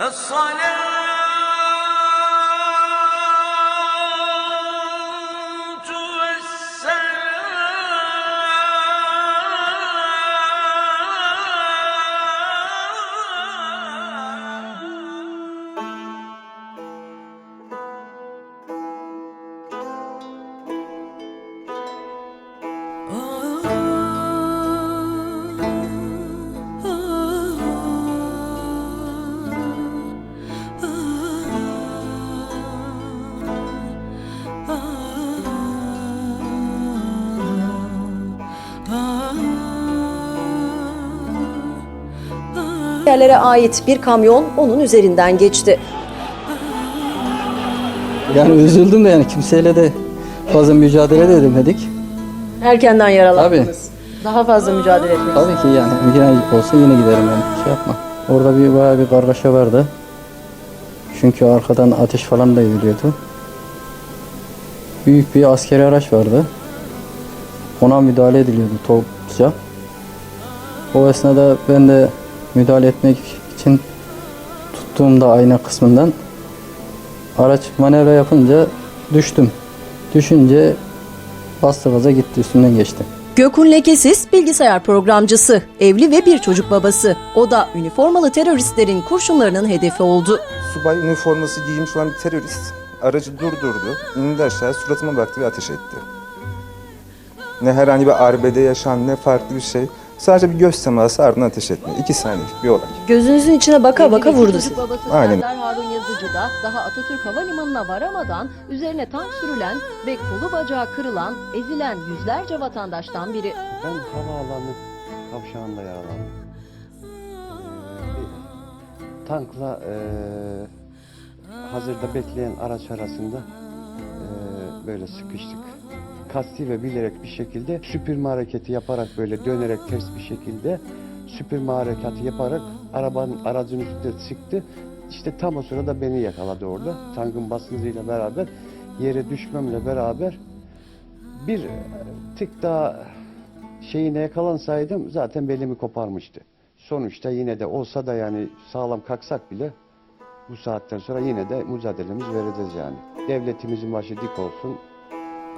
الصلاة yerlere ait bir kamyon onun üzerinden geçti. Yani üzüldüm de yani kimseyle de fazla mücadele de edemedik. Erkenden yaralandınız. Daha fazla mücadele etmek. Tabii ki yani yine olsa yine giderim yani şey yapma. Orada bir bayağı bir kargaşa vardı. Çünkü arkadan ateş falan da ediliyordu. Büyük bir askeri araç vardı. Ona müdahale ediliyordu topluca. O esnada ben de müdahale etmek için tuttuğumda ayna kısmından araç manevra yapınca düştüm. Düşünce bastı gaza gitti üstümden geçti. Gökhan Lekesiz bilgisayar programcısı, evli ve bir çocuk babası. O da üniformalı teröristlerin kurşunlarının hedefi oldu. Subay üniforması giymiş olan bir terörist aracı durdurdu, indi aşağı, suratıma baktı ve ateş etti. Ne herhangi bir arbede yaşan, ne farklı bir şey. Sadece bir göz teması ardından ateş etme. İki saniyelik bir olay. Gözünüzün içine baka baka vurdu sizi. Çocuk babası Aynen. Serdar Harun Yazıcı da daha Atatürk Havalimanı'na varamadan üzerine tank sürülen ve kolu bacağı kırılan, ezilen yüzlerce vatandaştan biri. Ben havaalanı kavşağında yaralandım. Ee, tankla eee, hazırda bekleyen araç arasında eee, böyle sıkıştık. Kasti ve bilerek bir şekilde süpürme hareketi yaparak böyle dönerek ters bir şekilde süpürme hareketi yaparak arabanın aracın üstüne sıktı. İşte tam o sırada beni yakaladı orada. Tankın basıncıyla beraber yere düşmemle beraber bir tık daha şeyine yakalansaydım zaten belimi koparmıştı. Sonuçta yine de olsa da yani sağlam kalksak bile bu saatten sonra yine de mücadelemiz vereceğiz yani. Devletimizin başı dik olsun.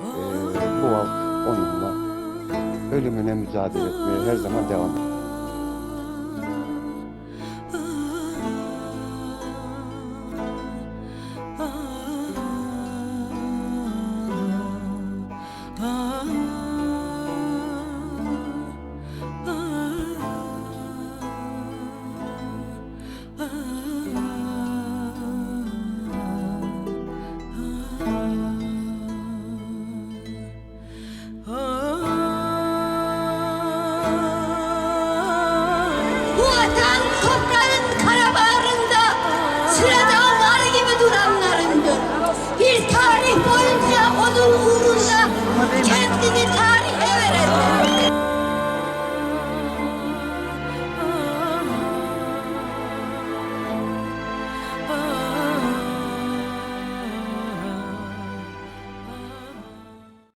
Ee, bu halk onunla ölümüne mücadele etmeye her zaman devam ediyor. Dank, Gott,